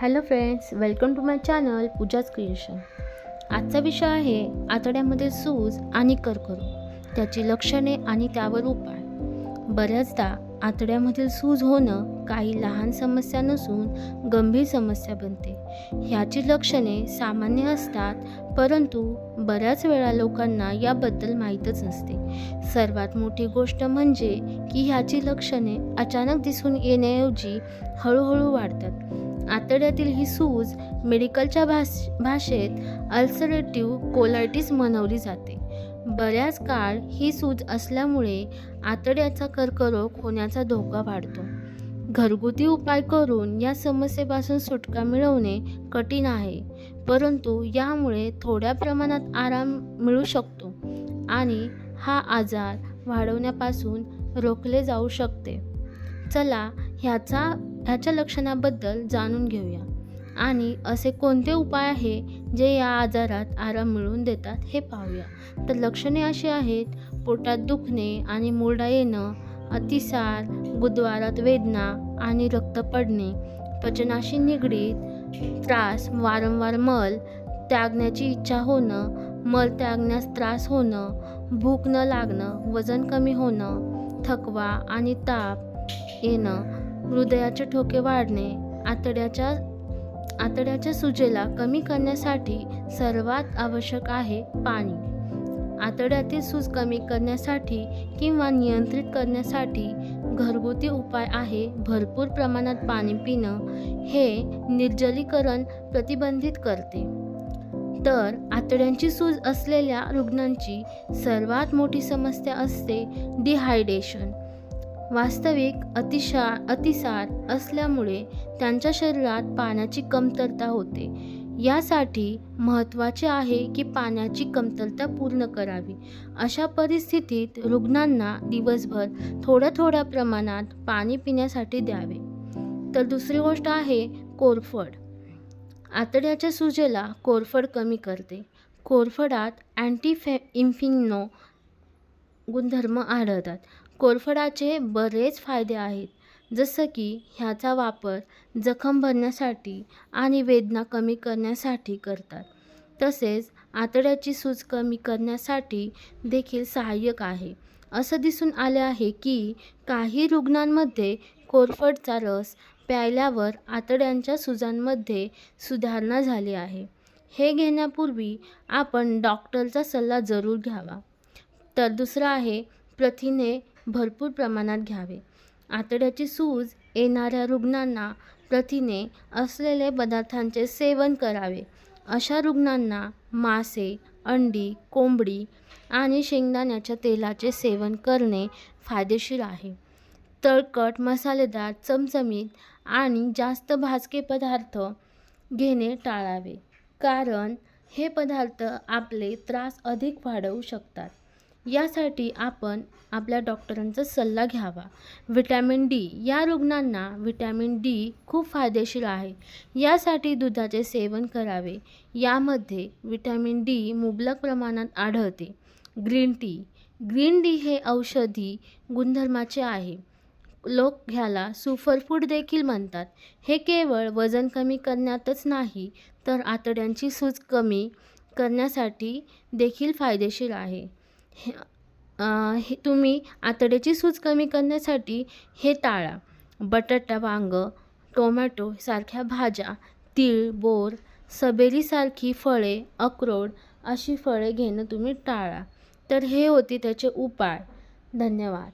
Hello friends welcome to my channel पूजाच creation. आजचा विषय आहे आतड्यामध्ये सूज आणि कर्करोग. त्याची लक्षणे आणि त्यावर उपाय. बऱ्याचदा आतड्यामधील सूज होणं काही लहान समस्या नसून गंभीर समस्या बनते. ह्याची लक्षणे सामान्य असतात परंतु बऱ्याच वेळा लोकांना याबद्दल माहीतच नसते. सर्वात मोठी गोष्ट म्हणजे की ह्याची लक्षणे अचानक दिसून येण्याऐवजी हळूहळू वाढतात. आतड्यातील ही सूज मेडिकलच्या भाष भाषेत अल्सरेटिव्ह कोलायटिस म्हणवली जाते. बऱ्याच काळ ही सूज असल्यामुळे आतड्याचा कर्करोग होण्याचा धोका वाढतो. घरगुती उपाय करून या समस्येपासून सुटका मिळवणे कठीण आहे परंतु यामुळे थोड्या प्रमाणात आराम मिळू शकतो आणि हा आजार वाढवण्यापासून रोखले जाऊ शकते. चला ह्याचा ह्याच्या लक्षणाबद्दल जाणून घेऊया. आणि असे कोणते उपाय आहे जे या आजारात आराम मिळवून देतात हे पाहूया. तर लक्षणे अशी आहेत पोटात दुखणे आणि मुरडा येणं अतिसार बुधवारात वेदना आणि रक्त पडणे पचनाशी निगडीत त्रास वारंवार मल त्यागण्याची इच्छा होणं मल त्यागण्यास त्रास होणं भूक न लागणं वजन कमी होणं थकवा आणि ताप येणं हृदयाचे ठोके वाढणे आतड्याच्या आतड्याच्या सुजेला कमी करण्यासाठी सर्वात आवश्यक आहे पाणी. आतड्यातील सूज कमी करण्यासाठी किंवा नियंत्रित करण्यासाठी घरगुती उपाय आहे भरपूर प्रमाणात पाणी पिणं हे निर्जलीकरण प्रतिबंधित करते. तर आतड्यांची सूज असलेल्या रुग्णांची सर्वात मोठी समस्या असते डिहायड्रेशन. वास्तविक अतिशा अतिसार असल्यामुळे त्यांच्या शरीरात पाण्याची कमतरता होते. यासाठी महत्त्वाचे आहे की पाण्याची कमतरता पूर्ण करावी. अशा परिस्थितीत रुग्णांना दिवसभर थोड्या थोड्या प्रमाणात पाणी पिण्यासाठी द्यावे. तर दुसरी गोष्ट आहे कोरफड. आतड्याच्या सुजेला कोरफड कमी करते. कोरफडात अँटीफे इन्फिनो गुणधर्म आढळतात. कोरफडाचे बरेच फायदे आहेत जसं की ह्याचा वापर जखम भरण्यासाठी आणि वेदना कमी करण्यासाठी करतात. तसेच आतड्याची सूज कमी करण्यासाठी देखील सहाय्यक आहे. असं दिसून आले आहे की काही रुग्णांमध्ये कोरफडचा रस प्यायल्यावर आतड्यांच्या सुजांमध्ये सुधारणा झाली आहे. हे घेण्यापूर्वी आपण डॉक्टरचा सल्ला जरूर घ्यावा. तर दुसरं आहे प्रथिने भरपूर प्रमाणात घ्यावे. आतड्याची सूज येणाऱ्या रुग्णांना प्रथिने असलेले पदार्थांचे सेवन करावे. अशा रुग्णांना मासे अंडी कोंबडी आणि शेंगदाण्याच्या तेलाचे सेवन करणे फायदेशीर आहे. तळकट मसालेदार चमचमीत आणि जास्त भाजके पदार्थ घेणे टाळावे. कारण हे पदार्थ आपले त्रास अधिक वाढवू शकतात. यासाठी आपण आपल्या डॉक्टरांचा सल्ला घ्यावा. व्हिटॅमिन डी या रुग्णांना व्हिटॅमिन डी खूप फायदेशीर आहे. यासाठी दुधाचे सेवन करावे. यामध्ये व्हिटॅमिन डी मुबलक प्रमाणात आढळते. ग्रीन टी ग्रीन टी हे औषधी गुणधर्माचे आहे. लोक ह्याला सुपरफूड देखील म्हणतात. हे केवळ वजन कमी करण्यातच नाही तर आतड्यांची सूज कमी करण्यासाठी देखील फायदेशीर आहे. हे हे तुम्ही आतड्याची सूज कमी करण्यासाठी हे टाळा. बटाटा वांग टोमॅटो सारख्या भाज्या तीळ बोर सबेरीसारखी फळे अक्रोड अशी फळे घेणं तुम्ही टाळा. तर हे होते त्याचे उपाय. धन्यवाद.